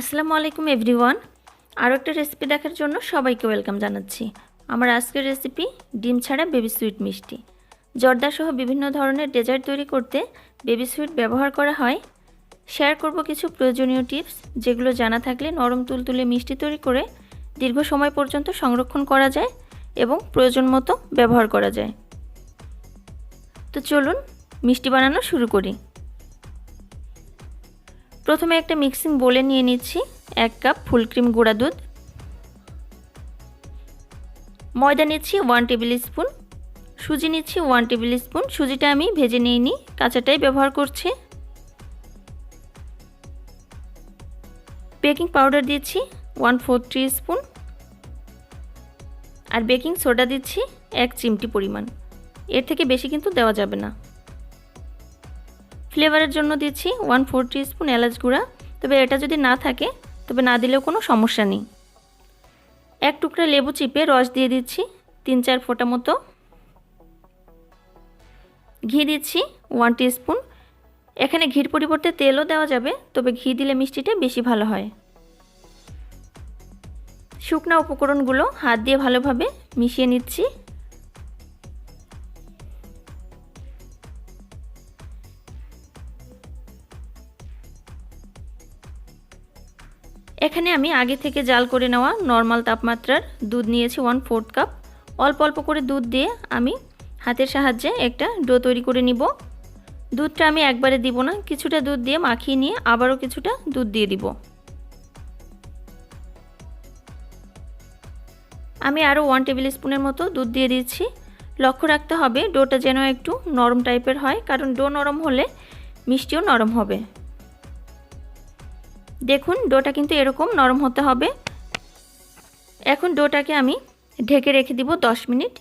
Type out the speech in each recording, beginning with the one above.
আসসালামু আলাইকুম, এভরিওয়ান। আরও একটা রেসিপি দেখার জন্য সবাইকে ওয়েলকাম জানাচ্ছি। আমার আজকের রেসিপি ডিম ছাড়া বেবি সুইট মিষ্টি। জর্দা সহ বিভিন্ন ধরনের ডেজার্ট তৈরি করতে বেবি সুইট ব্যবহার করা হয়। শেয়ার করব কিছু প্রয়োজনীয় টিপস, যেগুলো জানা থাকলে নরম তুলতুলে মিষ্টি তৈরি করে দীর্ঘ সময় পর্যন্ত সংরক্ষণ করা যায় এবং প্রয়োজন মতো ব্যবহার করা যায়। তো চলুন, মিষ্টি বানানো শুরু করি। প্রথমে একটা মিক্সিং বলে নিয়ে নিচ্ছি, এক কাপ ফুল ক্রিম গুঁড়া দুধ। ময়দা নিচ্ছি ওয়ান টেবিল স্পুন। সুজি নিচ্ছি ওয়ান টেবিল স্পুন। সুজিটা আমি ভেজে নিয়ে নিই কাঁচাটাই ব্যবহার করছি। বেকিং পাউডার দিচ্ছি ওয়ান ফোর টি স্পুন। আর বেকিং সোডা দিচ্ছি এক চিমটি পরিমাণ। এর থেকে বেশি কিন্তু দেওয়া যাবে না। ফ্লেভারের জন্য দিচ্ছি ওয়ান ফোর স্পুন এলাচ গুঁড়া। তবে এটা যদি না থাকে, তবে না দিলেও কোনো সমস্যা নেই। এক টুকরা লেবু চিপে রস দিয়ে দিচ্ছি তিন চার ফোঁটা মতো। ঘি দিচ্ছি ওয়ান স্পুন এখানে ঘির পরিবর্তে তেলও দেওয়া যাবে, তবে ঘি দিলে মিষ্টিটা বেশি ভালো হয়। শুকনা উপকরণগুলো হাত দিয়ে ভালোভাবে মিশিয়ে নিচ্ছি। এখানে আমি আগে থেকে জাল করে নেওয়া নর্মাল তাপমাত্রার দুধ নিয়েছি ওয়ান ফোর্থ কাপ অল্প অল্প করে দুধ দিয়ে আমি হাতের সাহায্যে একটা ডো তৈরি করে নিব। দুধটা আমি একবারে দিব না, কিছুটা দুধ দিয়ে মাখিয়ে নিয়ে আবারও কিছুটা দুধ দিয়ে দিব। আমি আরও ওয়ান টেবিল স্পুনের মতো দুধ দিয়ে দিচ্ছি। লক্ষ্য রাখতে হবে ডোটা যেন একটু নরম টাইপের হয়, কারণ ডো নরম হলে মিষ্টিও নরম হবে। দেখুন, ডোটা কিন্তু এরকম নরম হতে হবে। এখন ডোটাকে আমি ঢেকে রেখে দিব দশ মিনিট।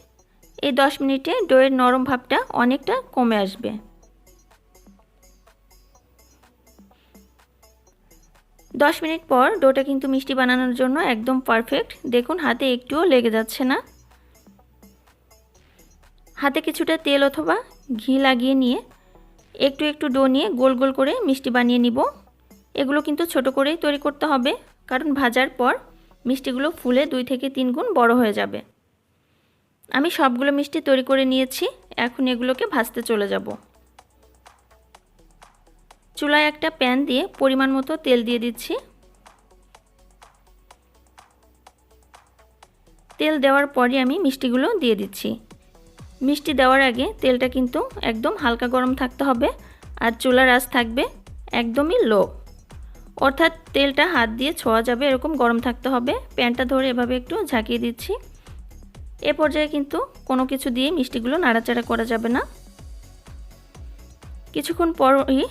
এই দশ মিনিটে ডোয়ের নরম ভাবটা অনেকটা কমে আসবে। দশ মিনিট পর ডোটা কিন্তু মিষ্টি বানানোর জন্য একদম পারফেক্ট। দেখুন, হাতে একটুও লেগে যাচ্ছে না। হাতে কিছুটা তেল অথবা ঘি লাগিয়ে নিয়ে একটু একটু ডো নিয়ে গোল গোল করে মিষ্টি বানিয়ে নিব। এগুলো কিন্তু ছোট করেই তৈরি করতে হবে, কারণ ভাজার পর মিষ্টিগুলো ফুলে দুই থেকে তিন গুণ বড় হয়ে যাবে। আমি সবগুলো মিষ্টি তৈরি করে নিয়েছি, এখন এগুলোকে ভাজতে চলে যাব। চুলায় একটা প্যান দিয়ে পরিমাণ মতো তেল দিয়ে দিচ্ছি। তেল দেওয়ার পরই আমি মিষ্টিগুলো দিয়ে দিচ্ছি। মিষ্টি দেওয়ার আগে তেলটা কিন্তু একদম হালকা গরম থাকতে হবে, আর চুলার আঁচ থাকবে একদমই লো। অর্থাৎ তেলটা হাত দিয়ে ছোঁয়া যাবে, এরকম গরম থাকতে হবে। প্যানটা ধরে এভাবে একটু ঝাঁকিয়ে দিচ্ছি। এ পর্যায়ে কিন্তু কোনো কিছু দিয়ে মিষ্টিগুলো নাড়াচাড়া করা যাবে না। কিছুক্ষণ পরই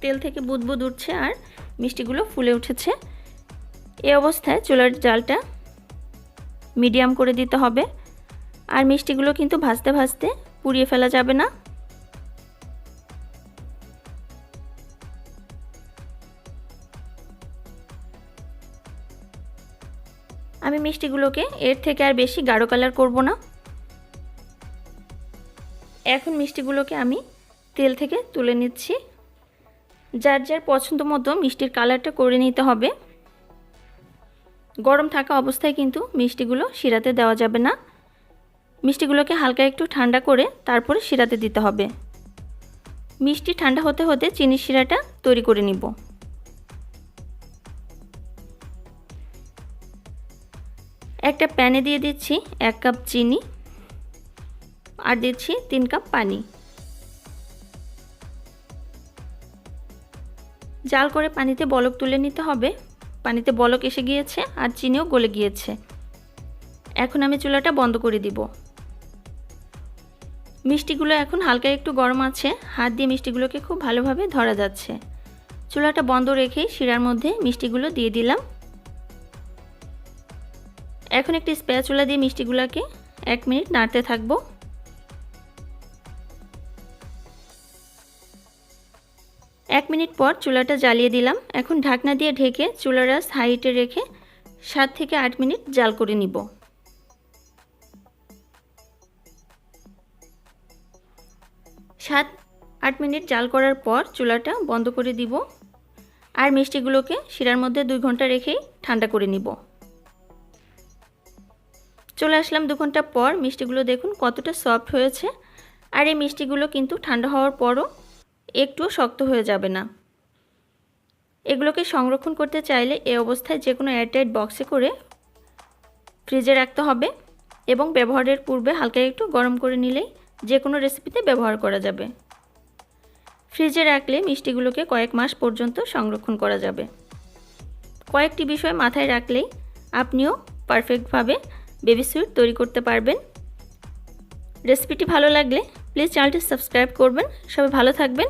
তেল থেকে বুদবুদ উঠছে আর মিষ্টিগুলো ফুলে উঠেছে। এ অবস্থায় চুলার জালটা মিডিয়াম করে দিতে হবে। আর মিষ্টিগুলো কিন্তু ভাজতে ভাজতে পুড়িয়ে ফেলা যাবে না। আমি মিষ্টিগুলোকে এর থেকে আর বেশি গাঢ় কালার করব না। এখন মিষ্টিগুলোকে আমি তেল থেকে তুলে নিচ্ছি। যার যার পছন্দ মতো মিষ্টির কালারটা করে নিতে হবে। গরম থাকা অবস্থায় কিন্তু মিষ্টিগুলো শিরাতে দেওয়া যাবে না। মিষ্টিগুলোকে হালকা একটু ঠান্ডা করে তারপরে শিরাতে দিতে হবে। মিষ্টি ঠান্ডা হতে হতে চিনির শিরাটা তৈরি করে নিব। একটা প্যানে দিয়ে দিচ্ছি এক কাপ চিনি আর দিচ্ছি তিন কাপ পানি। জাল করে পানিতে বলক তুলে নিতে হবে। পানিতে বলক এসে গিয়েছে আর চিনিও গলে গিয়েছে। এখন আমি চুলাটা বন্ধ করে দিব। মিষ্টিগুলো এখন হালকা একটু গরম আছে। হাত দিয়ে মিষ্টিগুলোকে খুব ভালোভাবে ধরা যাচ্ছে। চুলাটা বন্ধ রেখেই শিরার মধ্যে মিষ্টিগুলো দিয়ে দিলাম। এখন একটি স্প্যাচুলা দিয়ে মিষ্টিগুলোকে এক মিনিট নাড়তে থাকব। এক মিনিট পর চুলাটা জ্বালিয়ে দিলাম। এখন ঢাকনা দিয়ে ঢেকে চুলার আস হাইটে রেখে সাত থেকে আট মিনিট জাল করে নিব। সাত, আট মিনিট জাল করার পর চুলাটা বন্ধ করে দিব। আর মিষ্টিগুলোকে শিরার মধ্যে দুই ঘণ্টা রেখেই ঠান্ডা করে নিব। চলে আসলাম দু ঘণ্টা পর। মিষ্টিগুলো দেখুন কতটা সফট হয়েছে। আর এই মিষ্টিগুলো কিন্তু ঠান্ডা হওয়ার পরও একটুও শক্ত হয়ে যাবে না। এগুলোকে সংরক্ষণ করতে চাইলে এ অবস্থায় যে কোনো এয়ারটাইট বক্সে করে ফ্রিজে রাখতে হবে এবং ব্যবহারের পূর্বে হালকা একটু গরম করে নিলেই যে কোনো রেসিপিতে ব্যবহার করা যাবে। ফ্রিজে রাখলে মিষ্টিগুলোকে কয়েক মাস পর্যন্ত সংরক্ষণ করা যাবে। কয়েকটি বিষয় মাথায় রাখলেই আপনিও পারফেক্টভাবে বেবি সুইট তৈরি করতে পারবেন। রেসিপিটি ভালো লাগলে প্লিজ চ্যানেলটি সাবস্ক্রাইব করবেন। সবাই ভালো থাকবেন।